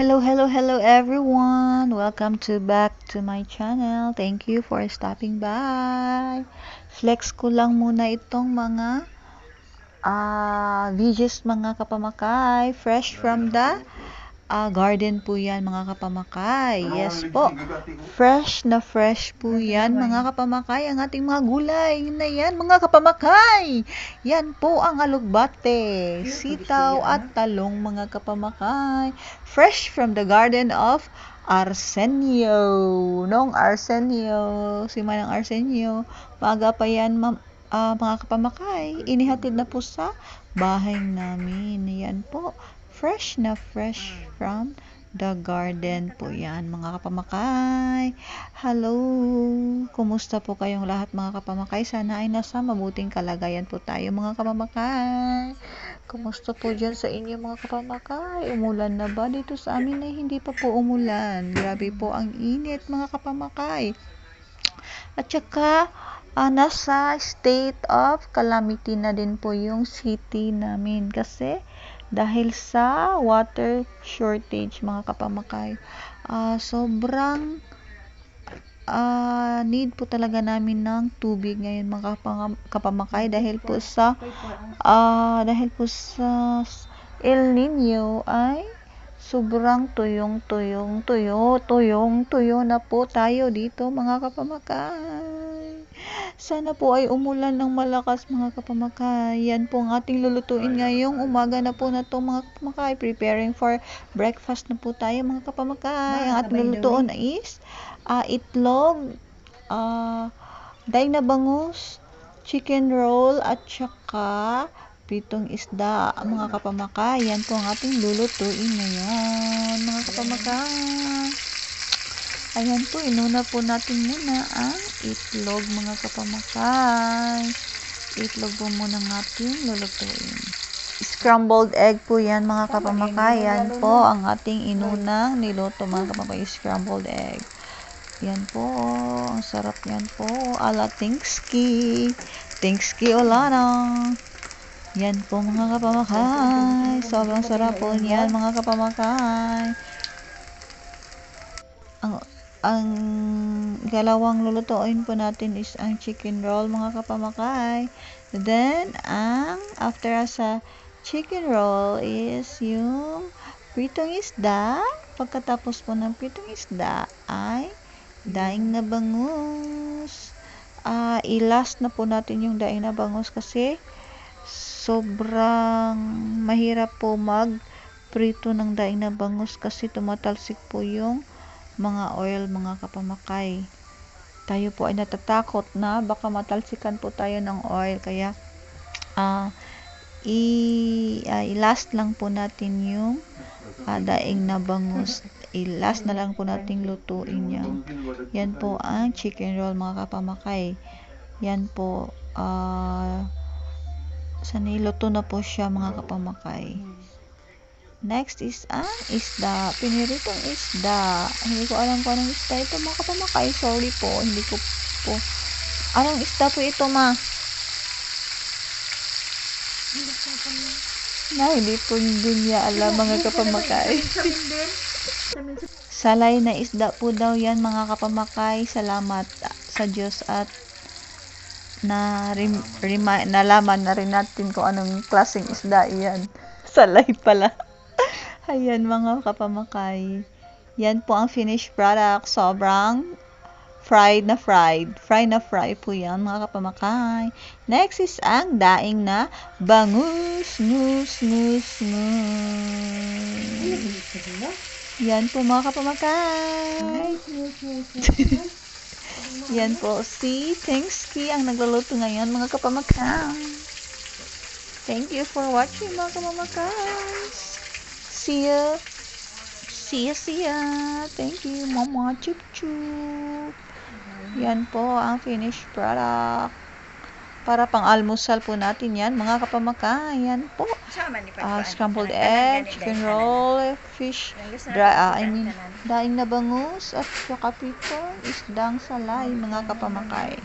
Hello, hello, hello everyone! Welcome to back to my channel. Thank you for stopping by. Flex ko lang muna itong mga ah veggies mga kapamakay. Fresh from the ah, garden po yan mga kapamakay. Yes po. Fresh na fresh po yan mga kapamakay. Ang ating mga gulay na yan mga kapamakay. Yan po ang alugbate, sitaw at talong mga kapamakay. Fresh from the garden of Arsenio. Nung Arsenio, si Manang Arsenio, maaga pa yan ma- ah, mga kapamakay. Inihatid na po sa bahay namin. Yan po. Fresh na fresh from the garden po yan mga kapamakay. Hello! Kumusta po kayong lahat mga kapamakay? Sana ay nasa mabuting kalagayan po tayo mga kapamakay. Kumusta po dyan sa inyo mga kapamakay? Umulan na ba? Dito sa amin ay hindi pa po umulan. Grabe po ang init mga kapamakay. At saka, ah, nasa state of calamity na din po yung city namin kasi dahil sa water shortage mga kapamakay. Ah, sobrang ah, need po talaga namin ng tubig ngayon mga kapamakay dahil po sa ah, dahil po sa El Nino ay sobrang tuyong tuyong tuyo tuyong tuyo na po tayo dito mga kapamakay. Sana po ay umulan ng malakas mga kapamakay. Yan po ang ating lulutuin ngayong umaga na po na to mga kapamakay. Preparing for breakfast na po tayo mga kapamakay. Ang ating lulutuin is ah, itlog, ah, daing na bangus, chicken roll, at saka pritong isda, mga kapamakay. Yan po ang ating lulutuin ngayon, mga kapamakay. Ayan po, inuna po natin muna ang itlog, mga kapamakay. Itlog po muna natin lulutuin. Scrambled egg po yan, mga kapamakay. Yan po ang ating inunang niluto, mga kapamakay. Scrambled egg. Yan po, ang sarap yan po. Ala Tingski. Tingski Olana. Yan po mga kapamakay. Sobrang sarap po niyan mga kapamakay. Ang ang galawang lulutuin po natin is ang chicken roll mga kapamakay. Then, ang after sa chicken roll is yung pritong isda. Pagkatapos po ng pritong isda ay daing na bangus. Ah, i-last na po natin yung daing na bangus kasi sobrang mahirap po mag prito ng daing na bangus kasi tumatalsik po yung mga oil mga kapamakay. Tayo po ay natatakot na baka matalsikan po tayo ng oil. Kaya ah i, ah, i-last lang po natin yung ah, daing na bangus. I-last na lang po nating lutuin yan. Yan po ang chicken roll mga kapamakay. Yan po ah sa niluto na po siya mga kapamakay Next is ang isda. Piniritong isda. Hindi ko alam kung anong isda ito mga kapamakay. Sorry po. Hindi ko po. Anong isda po ito ma? Na, hindi po din niya alam mga kapamakay. Salay na isda po daw yan mga kapamakay. Salamat sa Diyos at na rim, rima, nalaman na rin natin kung anong klaseng isda iyan. Salay pala. Ayan mga kapamakay. Yan po ang finished product. Sobrang fried na fried. Fry na fry po yan mga kapamakay. Next is ang daing na bangus. Nus, nus, nus. Yan po mga kapamakay. Yan po si Tengski ang nagluluto ngayon mga kapamakay. Thank you for watching mga kapamakay. See ya. See ya, see ya. Thank you, mama. Chup, chup. Yan po ang finished product. Para pang almusal po natin yan, mga kapamakay. Yan po. Ah, scrambled egg, chicken roll, fish, dry, ah, I mean, daing na bangus, at saka pitong isdang salay, mga kapamakay.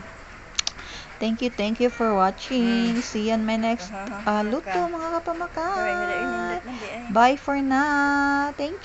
Thank you, thank you for watching. See you on my next ah, luto, mga kapamakay. Bye for now. Thank you.